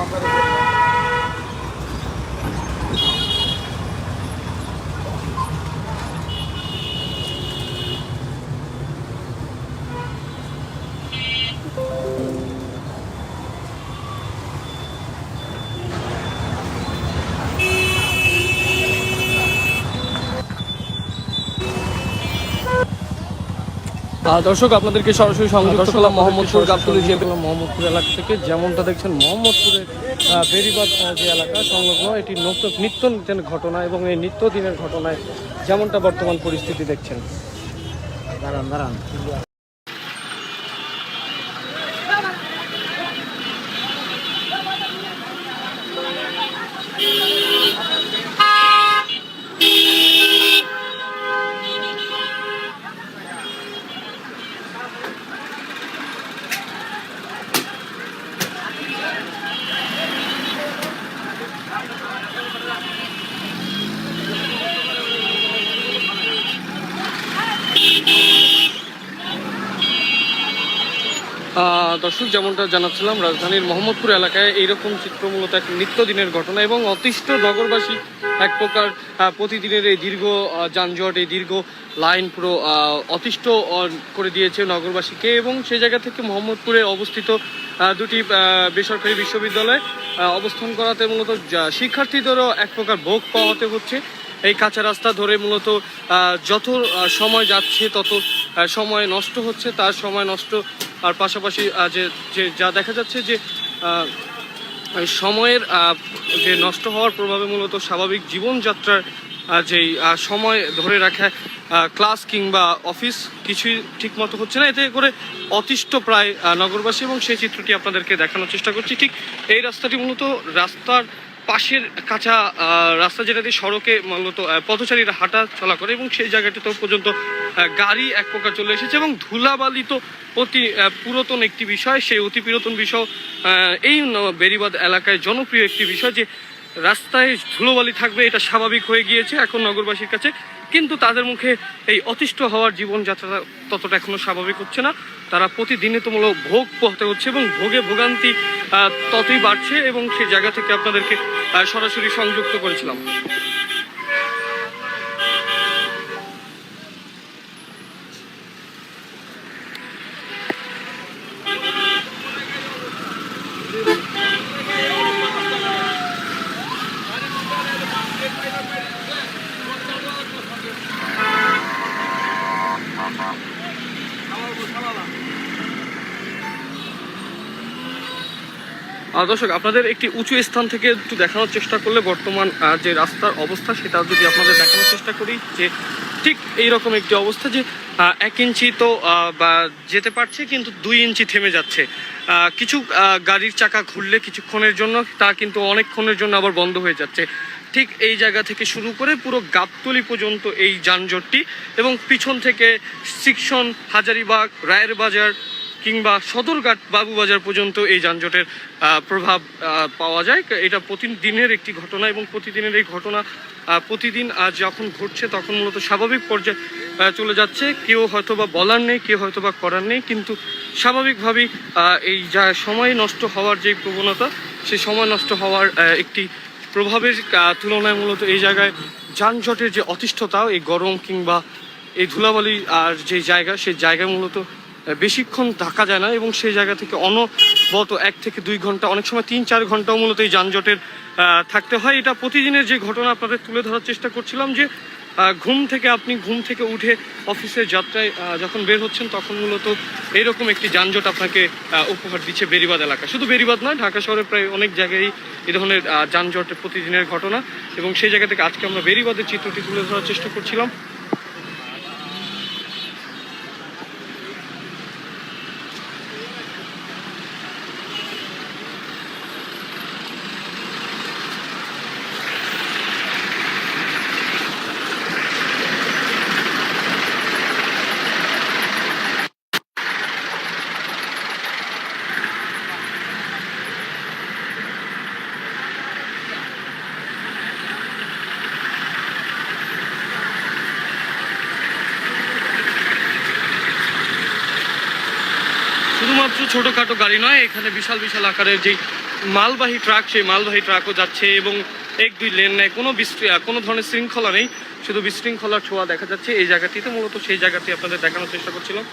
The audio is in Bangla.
ಮಾತಾಡೋದು দর্শক আপনাদেরকে সরাসরি সংযুক্ত করলাম মোহাম্মদপুর গাবতলি যে মোহাম্মদপুর এলাকা থেকে। যেমনটা দেখছেন মোহাম্মদপুরের বেরিবাদ যে এলাকা সংলগ্ন এটি নিত্য নিত্য দিনের ঘটনা এবং এই নিত্য দিনের ঘটনায় যেমনটা বর্তমান পরিস্থিতি দেখছেন। দাঁড়ান দাঁড়ান। দর্শক, যেমনটা জানাচ্ছিলাম, রাজধানীর মোহাম্মদপুর এলাকায় এইরকম চিত্র মূলত এক নিত্যদিনের ঘটনা এবং অতিষ্ঠ নগরবাসী এক প্রকার প্রতিদিনের এই দীর্ঘ যানজট, এই দীর্ঘ লাইন পুরো অতিষ্ঠ করে দিয়েছে নগরবাসীকে এবং সেই জায়গা থেকে মোহাম্মদপুরে অবস্থিত দুটি বেসরকারি বিশ্ববিদ্যালয়ে অবস্থান করাতে মূলত শিক্ষার্থীদেরও এক প্রকার ভোগ পাওয়াতে হচ্ছে। এই কাঁচা রাস্তা ধরে মূলত যত সময় যাচ্ছে, তত সময় নষ্ট হচ্ছে। তার সময় নষ্ট, আর পাশাপাশি যে যে দেখা যাচ্ছে যে সময়ের যে নষ্ট হওয়ার প্রভাবে মূলত স্বাভাবিক জীবনযাত্রার যেই সময় ধরে রাখা ক্লাস কিংবা অফিস, কিছুই ঠিকমতো হচ্ছে না। এতে করে অতিষ্ঠ প্রায় নগরবাসী এবং সেই চিত্রটি আপনাদেরকে দেখানোর চেষ্টা করছি। ঠিক এই রাস্তাটি মূলত রাস্তার পাশের কাঁচা রাস্তা যেটা দিয়ে সড়কে মূলত পথচারীরা হাঁটা চলা করে এবং সেই জায়গাটিতেও পর্যন্ত গাড়ি এক প্রকার চলে এসেছে এবং ধুলাবালি তো অতি পুরাতন একটি বিষয়, সেই অতি পুরাতন বিষয় এই বেরিবাদ এলাকায় জনপ্রিয় একটি বিষয় যে রাস্তায় ধুলোবালি থাকবে, এটা স্বাভাবিক হয়ে গিয়েছে। এখন নগরবাসীর কাছে কিন্তু তাদের মুখে এই অতিষ্ঠ হওয়ার জীবনযাত্রা ততটা এখনও স্বাভাবিক হচ্ছে না। তারা প্রতিদিনে তো মূলত ভোগ পোহাতে হচ্ছে এবং ভোগে ভোগান্তি ততই বাড়ছে এবং সেই জায়গা থেকে আপনাদেরকে সরাসরি সংযুক্ত করেছিলাম। দর্শক, আপনাদের একটি উঁচু স্থান থেকে একটু দেখানোর চেষ্টা করলে বর্তমান যে রাস্তার অবস্থা, সেটা যদি আপনাদের দেখানোর চেষ্টা করি, যে ঠিক এইরকম একটি অবস্থা যে এক ইঞ্চি তো বা যেতে পারছে, কিন্তু দুই ইঞ্চি থেমে যাচ্ছে। কিছু গাড়ির চাকা ঘুরলে কিছুক্ষণের জন্য, তা কিন্তু অনেকক্ষণের জন্য আবার বন্ধ হয়ে যাচ্ছে। ঠিক এই জায়গা থেকে শুরু করে পুরো গাবতলি পর্যন্ত এই যানজটটি এবং পিছন থেকে সিকশন হাজারিবাগ, রায়ের বাজার কিংবা সদরঘাট বাবুবাজার পর্যন্ত এই যানজটের প্রভাব পাওয়া যায়। এটা প্রতিদিনের একটি ঘটনা এবং প্রতিদিনের এই ঘটনা প্রতিদিন আজ যখন ঘটছে তখন মূলত স্বাভাবিক পর্যায়ে চলে যাচ্ছে। কেউ হয়তো বা বলার নেই, কেউ হয়তো বা করার নেই, কিন্তু স্বাভাবিকভাবেই এই যা সময় নষ্ট হওয়ার যে প্রবণতা, সে সময় নষ্ট হওয়ার একটি প্রভাবের তুলনায় মূলত এই জায়গায় যানজটের যে অতিষ্ঠতা এই গরম কিংবা এই ধুলাবালি আর যে জায়গা সেই জায়গায় মূলত বেশিক্ষণ থাকা যায় না এবং সেই জায়গা থেকে অনবরত এক থেকে দুই ঘণ্টা, অনেক সময় তিন, চার ঘন্টাও মূলত এই যানজটের থাকতে হয়। এটা প্রতিদিনের যে ঘটনা আপনাদের তুলে ধরার চেষ্টা করছিলাম যে ঘুম থেকে আপনি ঘুম থেকে উঠে অফিসের যাত্রায় যখন বের হচ্ছেন, তখন মূলত এইরকম একটি যানজট আপনাকে উপহার দিচ্ছে বেরিবাদ এলাকা। শুধু বেরিবাদ নয়, ঢাকা শহরে প্রায় অনেক জায়গায় এই ধরনের যানজটের প্রতিদিনের ঘটনা এবং সেই জায়গা থেকে আজকে আমরা বেরিবাদের চিত্রটি তুলে ধরার চেষ্টা করছিলাম। শুধুমাত্র ছোটোখাটো গাড়ি নয়, এখানে বিশাল বিশাল আকারের যে মালবাহী ট্রাক, সেই মালবাহী ট্রাকও যাচ্ছে এবং এক দুই লেন নেয়। কোনো বিশৃ- কোনো ধরনের শৃঙ্খলা নেই, শুধু বিশৃঙ্খলার ছোঁয়া দেখা যাচ্ছে। এই জায়গাটিতে মূলত সেই জায়গাটি আপনাদের দেখানোর চেষ্টা করছিলাম।